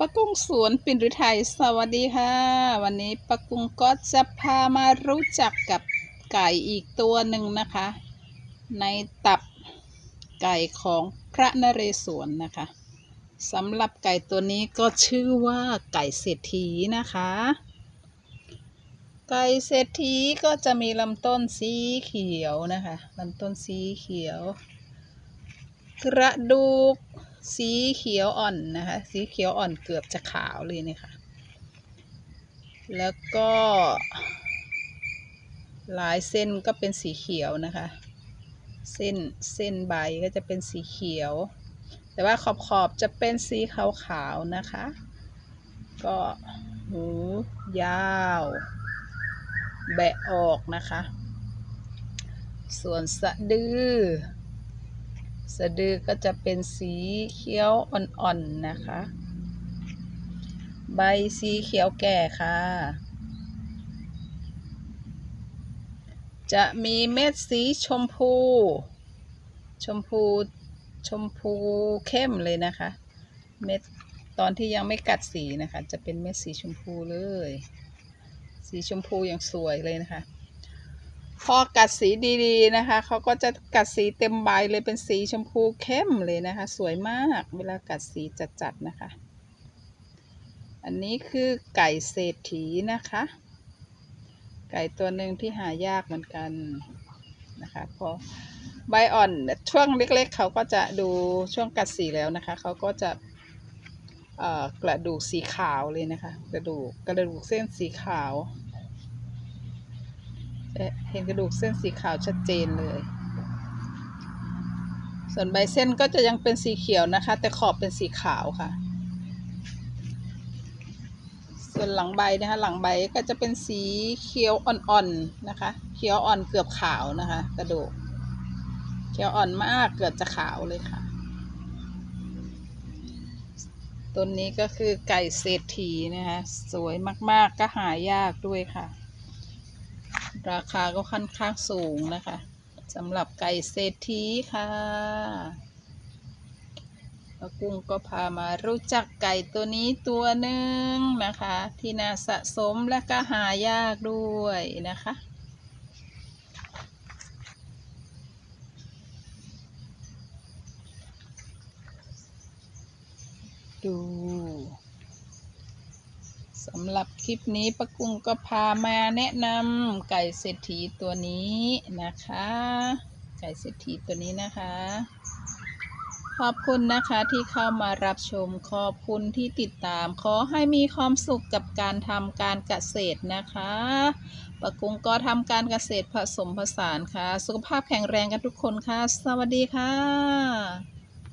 ป้ากุ้งสวนปิ่นฤทัยสวัสดีค่ะ วันนี้ป้ากุ้งก็จะพามารู้จักกับไก่อีกตัวหนึ่งนะคะ ในตับไก่ของพระนเรศวรนะคะสำหรับไก่ตัวนี้ก็ชื่อว่าไก่เศรษฐีนะคะ ไก่เศรษฐีก็จะมีลำต้นสีเขียวนะคะลำต้นสีเขียว กระดูก สีเขียวอ่อนนะคะ สีเขียวอ่อนเกือบจะขาวเลยเนี่ยค่ะ แล้วก็หลายเส้นก็เป็นสีเขียวนะคะ เส้นเส้นใบก็จะเป็นสีเขียว แต่ว่าขอบขอบจะเป็นสีขาวๆนะคะ ก็หูยาว แบะออกนะคะ ส่วนสะดือ สะดือก็จะเป็นสีเขียวอ่อนๆนะคะ ใบสีเขียวแก่ค่ะ จะมีเม็ดสีชมพู ชมพูชมพูเข้มเลยนะคะ เม็ดตอนที่ยังไม่กัดสีนะคะ จะเป็นเม็ดสีชมพูเลย สีชมพูอย่างสวยเลยนะคะ อกัดสีดีๆนะคะ เขาก็จะกัดสีเต็มใบเลยเป็นสีชมพูเข้มเลยนะคะ สวยมากเวลากัดสีจัดๆนะคะ อันนี้คือไก่เศรษฐีนะคะ ไก่ตัวหนึ่งที่หายากเหมือนกันนะคะพอใบอ่อนช่วงเล็กๆ เขาก็จะดูช่วงกัดสีแล้วนะคะ เขาก็จะกระดูกสีขาวเลยนะคะ กระดูกกระดูกเส้นสีขาว เห็นกระดูกเส้นสีขาวชัดเจนเลย ส่วนใบเส้นก็จะยังเป็นสีเขียวนะคะ แต่ขอบเป็นสีขาวค่ะ ส่วนหลังใบนะคะหลังใบก็จะเป็นสีเขียวอ่อนๆนะคะ เขียวอ่อนเกือบขาวนะคะ กระดูกเขียวอ่อนมากเกือบจะขาวเลยค่ะต้นนี้ก็คือไก่เศรษฐีนะคะ สวยมากๆก็หายากด้วยค่ะ ราคาก็ค่อนข้างสูงนะคะสำหรับไก่เศรษฐีค่ะแล้วกุ้งก็พามารู้จักไก่ตัวนี้ตัวหนึ่งนะคะ ที่น่าสะสมและก็หายากด้วยนะคะ ดู สำหรับคลิปนี้ป้ากุ้งก็พามาแนะนำไก่เศรษฐีตัวนี้นะคะ ไก่เศรษฐีตัวนี้นะคะ ขอบคุณนะคะที่เข้ามารับชมขอบคุณที่ติดตาม ขอให้มีความสุขกับการทำการเกษตรนะคะปะกุ้งก็ทำการเกษตรผสมผสานค่ะ สุขภาพแข็งแรงกันทุกคนค่ะ สวัสดีค่ะ